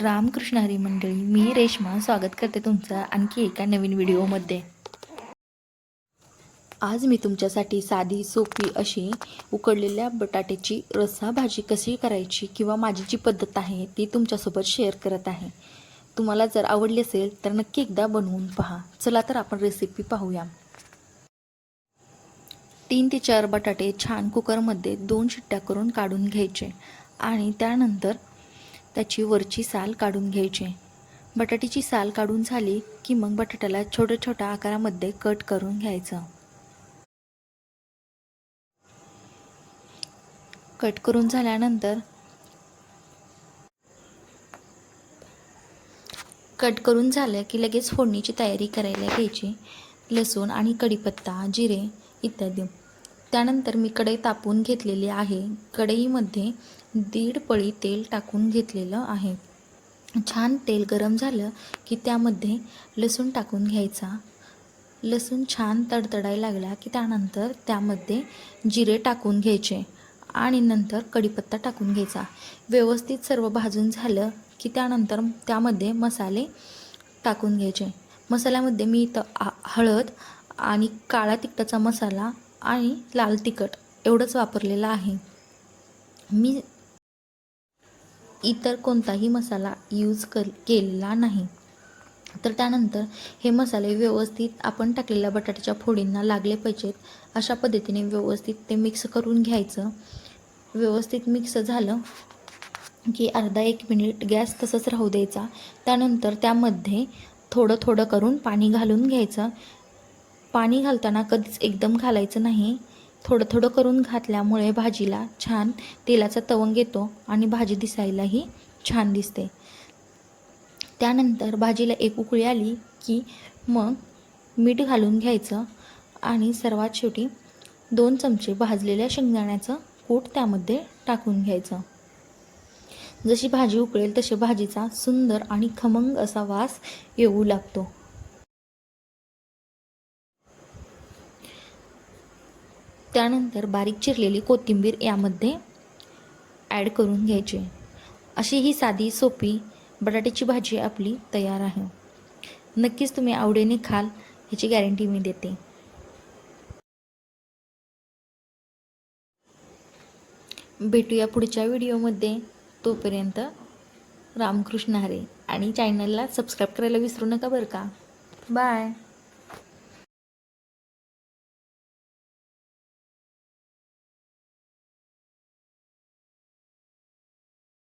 रामकृष्ण हरी मंडळी मी रेश्मा स्वागत करते तुमचं आणखी एका नवीन व्हिडिओमध्ये. आज मी तुमच्यासाठी साधी सोपी अशी उकडलेल्या बटाट्याची रस्सा भाजी कशी करायची किंवा माझी जी पद्धत आहे ती तुमच्यासोबत शेअर करत आहे. तुम्हाला जर आवडली असेल तर नक्की एकदा बनवून पहा. चला तर आपण रेसिपी पाहूया. तीन ते चार बटाटे छान कुकरमध्ये दोन शिट्ट्या करून काढून घ्यायचे आणि त्यानंतर त्याची वरची साल काढून घ्यायची. बटाट्याची साल काढून झाली की मग बटाट्याला छोट्या छोट्या आकारामध्ये कट करून घ्यायचं. कट करून झाल्यानंतर कट करून झालं की लगेच फोडणीची तयारी करायला घ्यायची. लसूण आणि कढीपत्ता जिरे इत्यादी. त्यानंतर मी कढई तापून घेतलेली आहे. कढईमध्ये दीड पळी तेल टाकून घेतलेलं आहे. छान तेल गरम झालं की त्यामध्ये लसूण टाकून घ्यायचा. लसूण छान तडतडायला लागला की त्यानंतर त्यामध्ये जिरे टाकून घ्यायचे आणि नंतर कढीपत्ता टाकून घ्यायचा. व्यवस्थित सर्व भाजून झालं की त्यानंतर त्यामध्ये मसाले टाकून घ्यायचे. मसाल्यामध्ये मी इथं आ हळद आणि काळा तिखटाचा मसाला आणि लाल तिखट एवढंच वापरलेलं आहे. मी इतर कोणताही मसाला यूज कर केलेला नाही. तर त्यानंतर हे मसाले व्यवस्थित आपण टाकलेल्या बटाट्याच्या फोडींना लागले पाहिजेत. अशा पद्धतीने व्यवस्थित ते मिक्स करून घ्यायचं. व्यवस्थित मिक्स झालं की अर्धा एक मिनिट गॅस तसंच राहू द्यायचा. त्यानंतर त्यामध्ये थोडं थोडं करून पाणी घालून घ्यायचं. पाणी घालताना कधीच एकदम घालायचं नाही. थोडं थोडं करून घातल्यामुळे भाजीला छान तेलाचा तवंग येतो आणि भाजी दिसायलाही छान दिसते. त्यानंतर भाजीला एक उकळी आली की मग मीठ घालून घ्यायचं आणि सर्वात शेवटी दोन चमचे भाजलेल्या शेंगदाण्याचं कूट त्यामध्ये टाकून घ्यायचं. जशी भाजी उकळेल तशी भाजीचा सुंदर आणि खमंग असा वास येऊ लागतो. त्यानंतर बारीक चिरलेली कोथिंबीर यामध्ये ॲड करून घ्यायची. अशी ही साधी सोपी बटाट्याची भाजी आपली तयार आहे. नक्कीच तुम्ही आवडीने खाल ह्याची गॅरंटी मी देते. भेटूया पुढच्या व्हिडिओमध्ये. तोपर्यंत रामकृष्ण हरे आणि चॅनलला सबस्क्राईब करायला विसरू नका बरं का? बाय